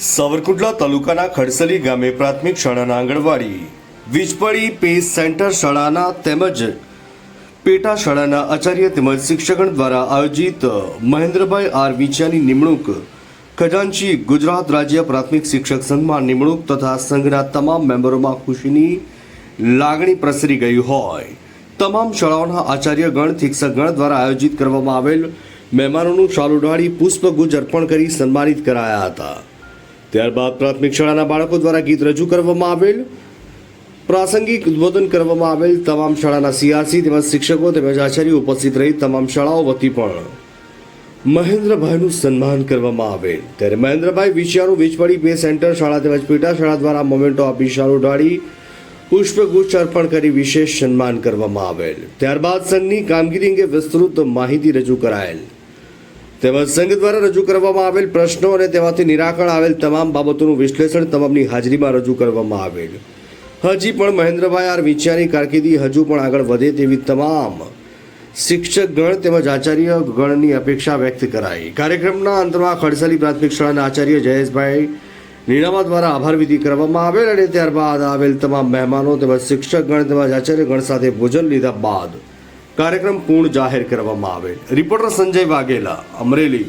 સાવરકુંડલા તાલુકાના ખડસલી ગામે પ્રાથમિક શાળાના આંગણવાડી વીજપડી પેસ સેન્ટર શાળાના તેમજ પેટા શાળાના આચાર્ય તેમજ શિક્ષકગણ દ્વારા આયોજિત મહેન્દ્રભાઈ આર વિચાની નિમણૂક, ખજાનચી ગુજરાત રાજ્ય પ્રાથમિક શિક્ષક સંઘમાં નિમણૂક તથા સંઘના તમામ મેમ્બરોમાં ખુશીની લાગણી પ્રસરી ગઈ હોય. તમામ શાળાઓના આચાર્યગણ, શિક્ષકગણ દ્વારા આયોજિત કરવામાં આવેલ મહેમાનોનું શાલ ઉડાડી પુષ્પગુજ અર્પણ કરી સન્માનિત કરાયા હતા. ત્યારબાદ પ્રાથમિક શાળાના બાળકો દ્વારા ગીત રજૂ કરવામાં આવેલ. પ્રાસંગિક ઉદ્બોધન કરવામાં આવેલ તમામ શાળાના સીઆરસી તેમજ શિક્ષકો તેમજ આચાર્ય ઉપસ્થિત રહી તમામ શાળાઓ વતી પણ મહેન્દ્રભાઈનું સન્માન કરવામાં આવેલ ત્યારે મહેન્દ્રભાઈ વિષયાનું વીજપડી બે સેન્ટર શાળા તેમજ પેટા શાળા દ્વારા મોમેન્ટો આપી શાળ ઉડાડી પુષ્પગુચ્છ અર્પણ કરી વિશેષ સન્માન કરવામાં આવેલ. ત્યારબાદ સંઘની કામગીરી અંગે વિસ્તૃત માહિતી રજૂ કરાયેલ. તેમજ સંઘ દ્વારા રજૂ કરવામાં આવેલ પ્રશ્નો અને તેમાંથી નિરાકરણ આવેલ તમામ બાબતોનું વિશ્લેષણ તમામની હાજરીમાં રજૂ કરવામાં આવેલ. હજી પણ મહેન્દ્રભાઈ આર વિચારની કારકિર્દી હજુ પણ આગળ વધે તેવી તમામ શિક્ષક ગણ તેમજ આચાર્ય ગણની અપેક્ષા વ્યક્ત કરાઈ. કાર્યક્રમના અંતમાં ખડસલી પ્રાથમિક શાળાના આચાર્ય જયેશભાઈ નીનામા દ્વારા આભાર વિધિ કરવામાં આવેલ અને ત્યારબાદ આવેલ તમામ મહેમાનો તેમજ શિક્ષક ગણ તેમજ આચાર્ય ગણ સાથે ભોજન લીધા બાદ કાર્યક્રમ પૂર્ણ જાહેર કરવામાં આવેલ. રિપોર્ટર સંજય વાઘેલા અમરેલી.